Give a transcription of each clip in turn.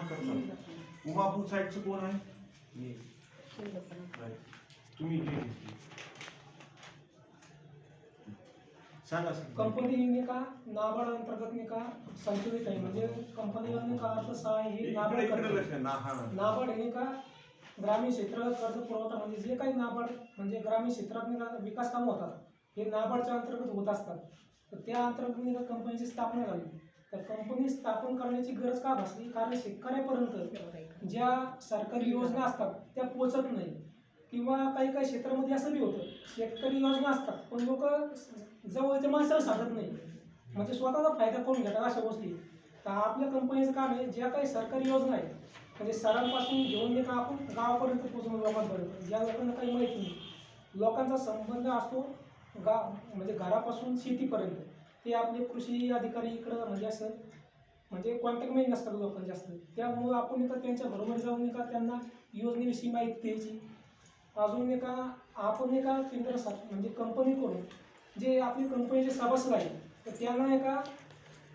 काम करतात उमापूर साईडचं कोण आहे. तुम्ही हे. सांगा कंपनी का नाबार्ड अंतर्गत ने का संचलित आहे. म्हणजे कंपनीला हे नाबार्ड करते. हा. नाबार्ड हे का ग्रामीण क्षेत्रात कर्ज पुरवठा म्हणजे जे काही नाबार्ड म्हणजे ग्रामीण क्षेत्रात विकास कामं होतात हे नाबार्डच्या अंतर्गत होत असतात. तर त्या अंतर्गत कंपनीची स्थापना झाली. तर कंपनी स्थापन करण्याची गरज का भासली? कारण शेतकऱ्यापर्यंत ज्या सरकारी योजना असतात त्या पोचत नाही. किंवा काही काही क्षेत्रामध्ये असं बी होतं शेतकरी योजना असतात पण लोक जवळच्या माणसाला साधत नाही. म्हणजे स्वतःचा फायदा करून घेतात अशा गोष्टी. तर आपल्या कंपनीचं काम आहे ज्या काही सरकारी योजना आहेत म्हणजे सरांपासून घेऊन जे का आपण गावापर्यंत पोहोचवून लोकांपर्यंत ज्या लोकांना काही माहिती नाही. लोकांचा संबंध असतो गा म्हणजे घरापासून शेतीपर्यंत. ते आपले कृषी अधिकारी इकडं म्हणजे असं म्हणजे कॉन्टॅक्टमध्ये नसतात लोकांना जास्त. त्यामुळं आपण एका त्यांच्या बरोबर जाऊन एका त्यांना योजनेविषयी माहिती द्यायची. अजून एका आपण एका केंद्र म्हणजे कंपनीकडून जे आपली कंपनीचे सभासद आहे तर त्यांना एका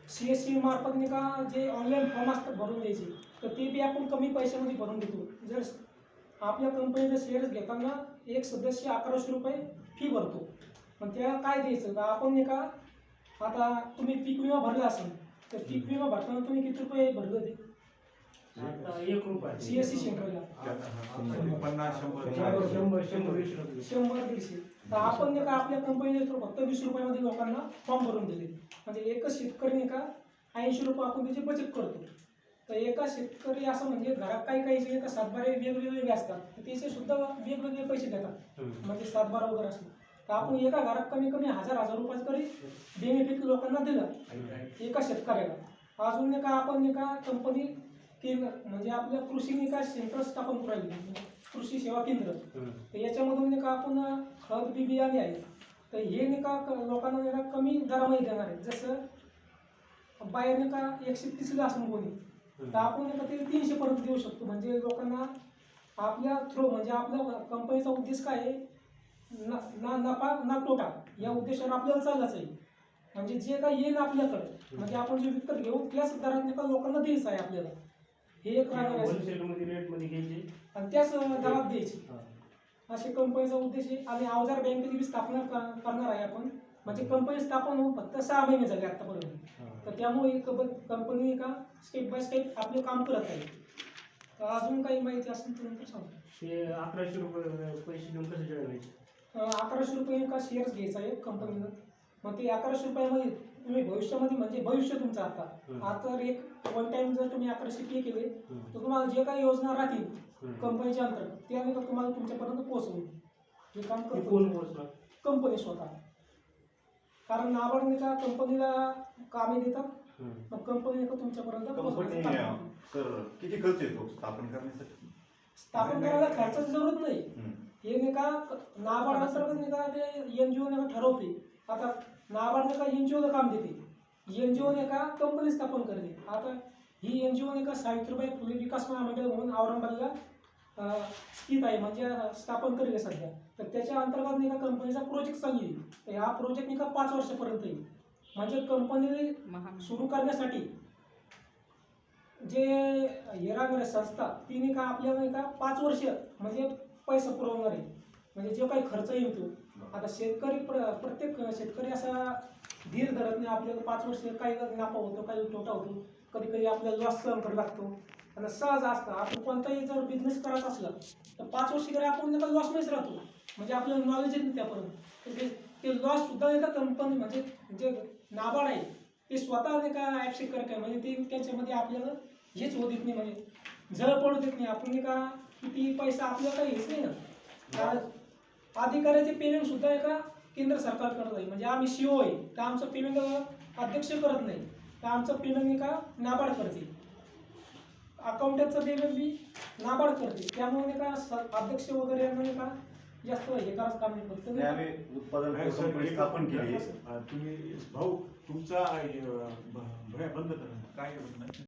सी एस सी मार्फत का जे ऑनलाईन फॉर्म असतात भरून द्यायचे तर ते बी आपण कमी पैशामध्ये भरून देतो. जर आपल्या कंपनीचे शेअर्स घेताना एक सदस्य अकराशे रुपये फी भरतो. पण त्याला काय द्यायचं? आपण एका का आता तुम्ही पीक विमा भरला असेल तर पीक विमा भरताना तुम्ही किती रुपये भरले होते? एक रुपये. सी एस सी सेंटरला. पन्नास शंभर शंभर शंभर शंभर वीस रुपये. शंभर दीडशे. तर आपण नाही का आपल्या कंपनीने तर फक्त वीस रुपयामध्ये लोकांना फॉर्म भरून दिले. म्हणजे एकच शेतकरी नाही का ऐंशी रुपये आपण त्याची बचत करतो. तर एका शेतकरी असं म्हणजे घरात काही काही जे का सातबारे वेगवेगळे असतात त्याचे सुद्धा वेगवेगळे पैसे देतात. म्हणजे सातबारा वगैरे असं तर आपण एका घरात कमी कमी हजार हजार रुपयाचं तरी बेनिफिट लोकांना दिलं. एका शेतकऱ्याला. अजून नाही का आपण नाही का कंपनी केंद्र म्हणजे आपल्या कृषी का सेंटर स्थापन करू राहिली म्हणजे कृषी सेवा केंद्र. तर याच्यामधून नाही का आपण खत बी बियाणे आहे तर हे नाही का क- लोकांना नाही का कमी दरामध्ये देणार आहे जसं बाहेर नाही का एकशे तीसला असं कोणी तर आपण नाही का ते तीनशे पर्यंत देऊ शकतो. म्हणजे लोकांना आपल्या थ्रू म्हणजे आपल्या कंपनीचा उद्देश काय आहे? ना ना नफा ना तोटा. या उद्देशाने आपल्याला चाललाच आहे. म्हणजे जे काही येईल आपल्याकडे. म्हणजे आपण जे विकत घेऊ त्याच दरात नाही का लोकांना द्यायचं आहे आपल्याला. हे एक राहणार आहे. आणि त्याच दरात द्यायची. असे कंपनीचा उद्देश आहे. आणि अवजार बँकेची बी स्थापना करणार आहे आपण. म्हणजे कंपनी स्थापन होऊन फक्त सहा महिने झाले आतापर्यंत. तर त्यामुळे एक कंपनी का स्टेप बाय स्टेप आपले काम करत आहे. अजून काही माहिती असेल तर नंतर सांगतो. ते अकराशे रुपये पैसे देऊन कसं जळवायचे अं, अकराशे रुपये का शेअर्स घ्यायचा आहे कंपनीनं मग ते अकराशे रुपयामध्ये तुम्ही भविष्यामध्ये म्हणजे भविष्य तुमचं आता. आता एक वन टाइम जर तुम्ही अकराशे पे केले तर तुम्हाला जे काही योजना राहतील कंपनीच्या अंतर्गत ते आम्ही तुम्हाला तुमच्यापर्यंत पोहोचवू हे काम कोण कंपनी स्वतः. कारण नाबार्डने का कंपनीला कामे देतात. मग कंपनी का तुमच्यापर्यंत किती खर्च येतो स्थापन करण्यासाठी? स्थापन करायला खर्चाची जरूरत नाही. हे नाही का नाबार्ड अंतर्गत नाही का ते एनजीओ का ठरवते. आता नाबार्ड नाही का एनजीओचं काम देते. एनजीओ ने का कंपनी स्थापन करते. आता ही एनजीओ ने का सावित्रीबाई फुले विकास महामंडळ म्हणून औरंगाबादला अं, स्थित आहे. म्हणजे स्थापन करेल सध्या. तर त्याच्या अंतर्गत नाही का कंपनीचा प्रोजेक्ट चालू आहे. तर हा प्रोजेक्ट नाही का पाच वर्षापर्यंत येईल. म्हणजे कंपनी सुरू करण्यासाठी जे आहे संस्था ती नाही का आपल्याला नाही का पाच वर्ष म्हणजे पैसा पुरवणार आहे. म्हणजे जो काही खर्च येईल तो. आता शेतकरी प्र प्रत्येक शेतकरी असा धीर धरत नाही आपल्याला पाच वर्ष काही नफा होतो काही तोटा होतो. कधी कधी आपल्याला लॉस सहन करावा लागतो आणि सहज असतं. आपण कोणताही जर बिझनेस करत असला तर पाच वर्ष जरी आपण का लॉसमध्येच राहतो. म्हणजे आपल्याला नॉलेज येत नाही त्यापर्यंत. तर ते ते लॉस सुद्धा एका कंपनी म्हणजे जे नाबार्ड आहे ते स्वतः नाही का ॲक्सेप्ट करत आहे. म्हणजे ते त्याच्यामध्ये आपल्याला हेच होत येत नाही म्हणजे जळ पडू देत नाही. आपण नाही का किती पैसा आपल्याला काही हेच नाही ना. अधिकाऱ्याचे पेमेंट सुद्धा एका केंद्र सरकार करत आहे म्हणजे आम्ही सीओ आहे. तर आमचं पेमेंट अध्यक्ष करत नाही. तर आमचं पेमेंट नाही का नाबार्ड करते अकाउंटचं पेमेंट बी नाबार्ड करते. त्यामुळे नाही का अध्यक्ष वगैरे यांना नाही का जास्त हे करायचं काम नाही. फक्त आम्ही उत्पादन नाही, स्थापन केली. तुम्ही भाऊ तुमचा भया बंद करा. काय होत नाही